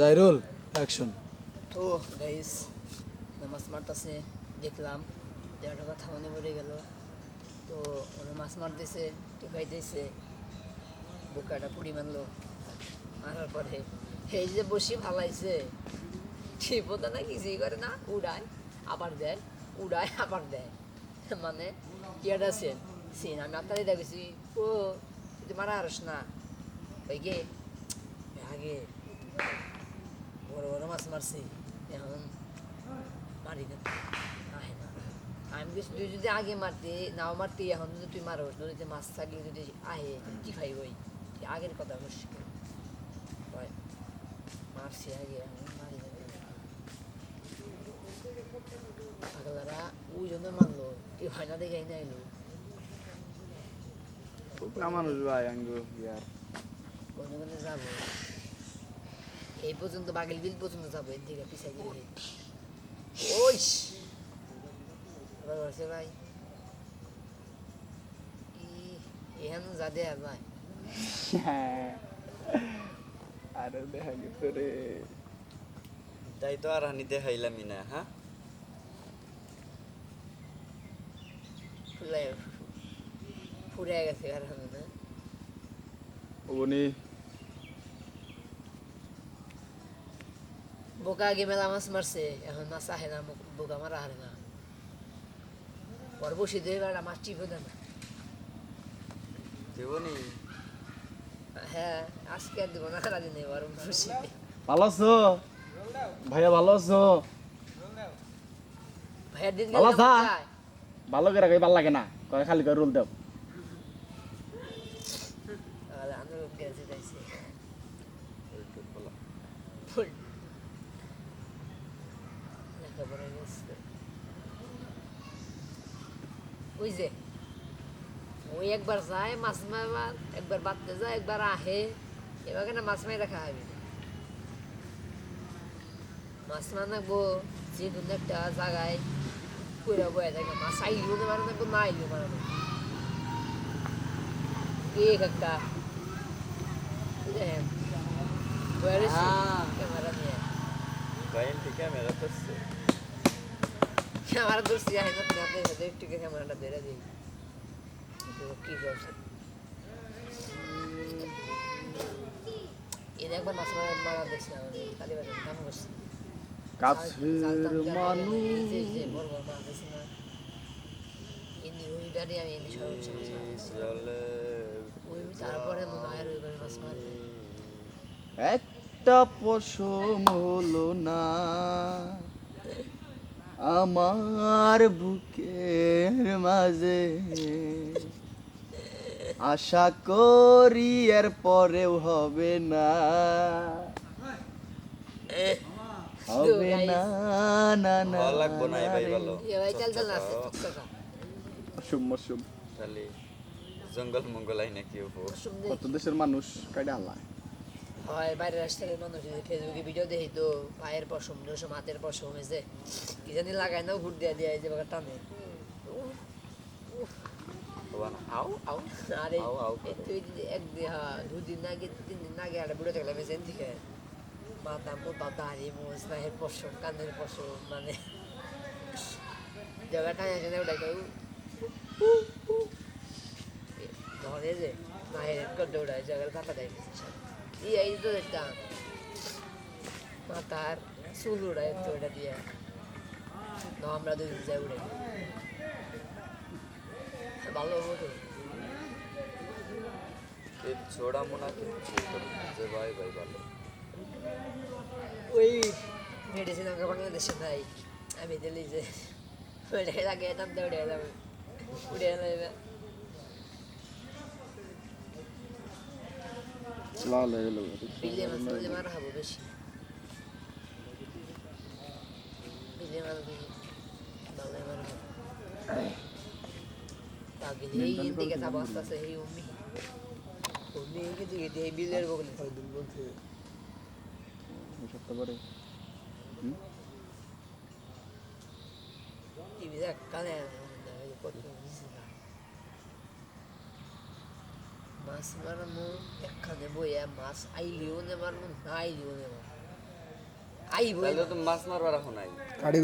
Jairul action তো guys মাছ মারতেছে, দেখলাম দেড়টা কথা মনে পড়ে গেল। তো ওরা মাছ মারতেছে টিপাই দিয়েছে বোকাটা পুড়ি মারলো। মারার পরে, এই যে বসি ফালাইছে ঠিপতা না কিছুই করে না, উড়ায়, আবার দেয়, উড়ায়, আবার দেয়। মানে কিয়াটা সেন সিন আমি আপনারই দেখেছি ও, তুই মারা আরস না। ওই গে আগে মারছি এখন মারি না আমি কিছু তুই যদি আগে মারতে নাও মারতে এখন যদি তুই মারোস নদীতে মাছ থাকলে যদি আহে কি খাই ওই আগের কথা মুশকিল মারছি আগে মারি না পাগলারা ওই জন্য মারলো তুই হয় না দেখে না এলো মানুষ ভাই আঙ্গু ইয়ার। কোন কোনে যাব। এই পর্যন্ত বাগেল বিল পর্যন্ত যাব এর দিকে পিছাই গেলে ওই ভাই ই- এখানে যা দেয়া ভাই? আরে দেখা গেছে রে। তাই তো আর হানি দেখাইলামই না হ্যাঁ? ফুলে ফুরে গেছে আর উনি বোকা আগে মেলা মাছ মারছে এখন মাছ আহে না মুখ- বোকা মারা হারে না পর বসে দিয়ে বেড়া মাছ টিপে দেয় না দেবনি হ্যাঁ আজকে আর দেবো না সারা দিনে এবার বসে ভালো আছো ভাইয়া ভালো আছো ভাইয়ের দিন বাবা গেলে যা। কেমন যায়? ভালো করে কই ভালো লাগে না কয় খালি করে রোল দাও আর আন্দোলন গেছে যাইছে ফুল লেখাপড়া গেছে ওই যে ওই একবার যায় মাছ মারবার একবার বাঁধতে যায় একবার আহে এবার কেন মাছ মাই রাখা হবে মাছ মানাবো যে কোনো একটা জায়গায় কইরা বয়ে থাকে মাছ আইলিও না মারা নাকবো না আইলিও মারা নাকবো কে কাকা দেখেন বয়ে রয়েছে আহ। ক্যামেরা সাথে একটু ক্যামেরাটা ধরে তো কি করছে? একবার মাছ মারা মারা আমি কালীবাজার নাম করছি। কাছের মানুষ। জলে তারপরে মাছ মারে একটা পশম হলো না। আমার বুকের মাঝে। আশা করি এর পরেও হবে না। হবে না না না লাগবো না ভাই। ভালো মশুম জঙ্গল মঙ্গল আই নাকি কত দেশের মানুষ কাইডা আল্লাহ? হয় বাইরের রাস্তা থেকে মানুষ ফেসবুকে ভিডিও দেখি তো পায়ের পশম রসম হাতের পশম হয়েছে কি জানি লাগায় না ভুট দিয়ে দিয়ে যে বাবা টানে আও আও আরে তুই একদিন হ্যাঁ দুদিন আগে তিন দিন আগে একটা ভিডিও দেখলাম এসে থেকে মাথা মোটা দাড়ি মোজ পায়ের পশম কানের পশম মানে জায়গাটা আছে না ধরে যে মায়ের করতে ওটা জায়গার কাটা দেয় ই এই তো দেখতাম মাথার চুল উড়ায় তো ওটা দিয়ে তো আমরা দুদিন যাই উড়ে ভালো হব তো ছোড়া মোনা না যে ভাই ভাই ভালো ওই মেডিসিন আমাকে বাংলাদেশে নাই আমি দিল্লি যে ওইটাই লাগে নাম দিয়ে উড়ে এলাম উড়ে এলাম লাল হয়ে গেল। বিলে মাছ মারার মন একখানে বইয়া মাছ আইলেও নেবার মন না আইলেও নেবার আইব মাছ মারবার এখন নাই।